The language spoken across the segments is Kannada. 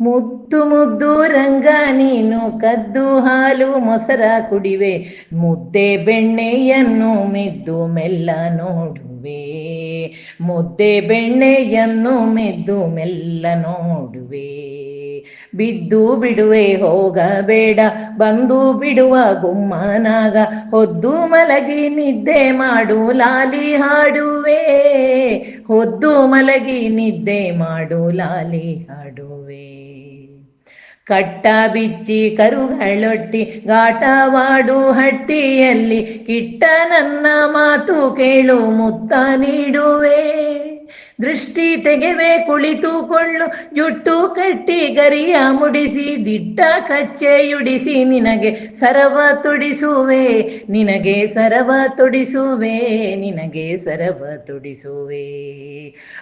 ಮುದ್ದು ಮುದ್ದು ರಂಗ ನೀನು ಕದ್ದು ಹಾಲು ಮೊಸರ ಕುಡಿವೆ. ಮುದ್ದೆ ಬೆಣ್ಣೆಯನ್ನು ಮಿದ್ದು ಮೆಲ್ಲ ನೋಡುವೆ. ಮುದ್ದೆ ಬೆಣ್ಣೆಯನ್ನು ಮಿದ್ದು ಮೆಲ್ಲ ನೋಡುವೆ. ಬಿದ್ದು ಬಿಡುವೆ ಹೋಗಬೇಡ, ಬಂದು ಬಿಡುವ ಗುಮ್ಮನಾಗ ಹೊದ್ದು ಮಲಗಿ ನಿದ್ದೆ ಮಾಡು, ಲಾಲಿ ಹಾಡುವೆ. ಹೊದ್ದು ಮಲಗಿ ನಿದ್ದೆ ಮಾಡು, ಲಾಲಿ ಹಾಡುವೆ. ಕಟ್ಟ ಬಿಚ್ಚಿ ಕರುಗಳೊಟ್ಟಿ ಗಾಟವಾಡು ಹಟ್ಟಿಯಲ್ಲಿ, ಕಿಟ್ಟ ನನ್ನ ಮಾತು ಕೇಳು ಮುತ್ತ ನೀಡುವೆ. ದೃಷ್ಟಿ ತೆಗೆವೆ ಕುಳಿತುಕೊಳ್ಳು, ಜುಟ್ಟು ಕಟ್ಟಿ ಗರಿಯ ಮುಡಿಸಿ, ದಿಟ್ಟ ಕಚ್ಚೆಯುಡಿಸಿ, ನಿನಗೆ ಸರವ ತೊಡಿಸುವೆ, ನಿನಗೆ ಸರವ ತೊಡಿಸುವೆ, ನಿನಗೆ ಸರವ ತೊಡಿಸುವೆ.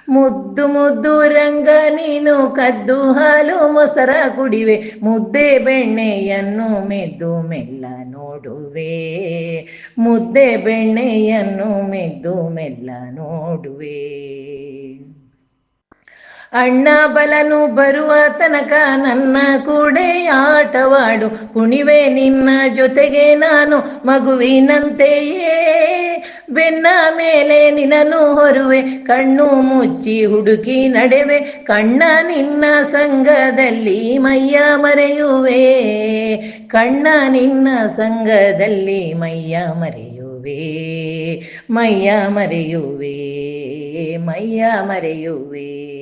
ಮುದ್ದು ಮುದ್ದು ರಂಗ ನೀನು, ಕದ್ದು ಹಾಲು ಮೊಸರ ಕುಡಿವೆ, ಮುದ್ದೆ ಬೆಣ್ಣೆಯನ್ನು ಮೆದ್ದು ಮೆಲ್ಲ ನೋಡುವೆ. ಮುದ್ದೆ ಬೆಣ್ಣೆಯನ್ನು ಮೆದ್ದು ಮೆಲ್ಲ ನೋಡುವೆ. ಅಣ್ಣ ಬಲನು ಬರುವ ತನಕ ನನ್ನ ಕೂಡೆ ಆಟವಾಡು. ಕುಣಿವೆ ನಿನ್ನ ಜೊತೆಗೆ ನಾನು ಮಗುವಿನಂತೆಯೇ. ಬೆನ್ನ ಮೇಲೆ ನಿನ್ನನು ಹೊರುವೆ, ಕಣ್ಣು ಮುಚ್ಚಿ ಹುಡುಕಿ ನಡೆವೆ. ಕಣ್ಣ ನಿನ್ನ ಸಂಘದಲ್ಲಿ ಮೈಯ ಮರೆಯುವೆ. ಕಣ್ಣ ನಿನ್ನ ಸಂಘದಲ್ಲಿ ಮೈಯ ಮರೆಯುವೆ. ಮೈಯ ಮರೆಯುವೆ ಮೈಯ ಮರೆಯುವೆ.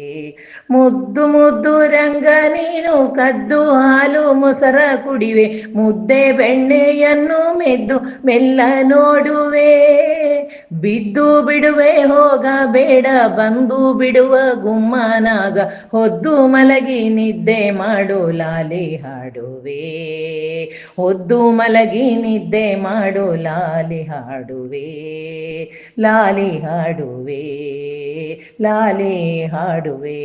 ಮುದ್ದು ಮುದ್ದು ರಂಗ ನೀನು ಕದ್ದು ಹಾಲು ಮೊಸರ ಕುಡಿವೆ, ಮುದ್ದೆ ಬೆಣ್ಣೆಯನ್ನು ಮೆದ್ದು ಮೆಲ್ಲ ನೋಡುವೆ. ಬಿದ್ದು ಬಿಡುವೆ ಹೋಗ ಬೇಡ, ಬಂದು ಬಿಡುವ ಗುಮ್ಮನಾಗ ಹೊದ್ದು ಮಲಗಿ ನಿದ್ದೆ ಮಾಡು, ಲಾಲಿ ಹಾಡುವೆ. ಹೊದ್ದು ಮಲಗಿ ನಿದ್ದೆ ಮಾಡು, ಲಾಲಿ ಹಾಡುವೆ. ಲಾಲಿ ಹಾಡುವೆ. ಲಾಲಿ ಹಾಡುವೆ.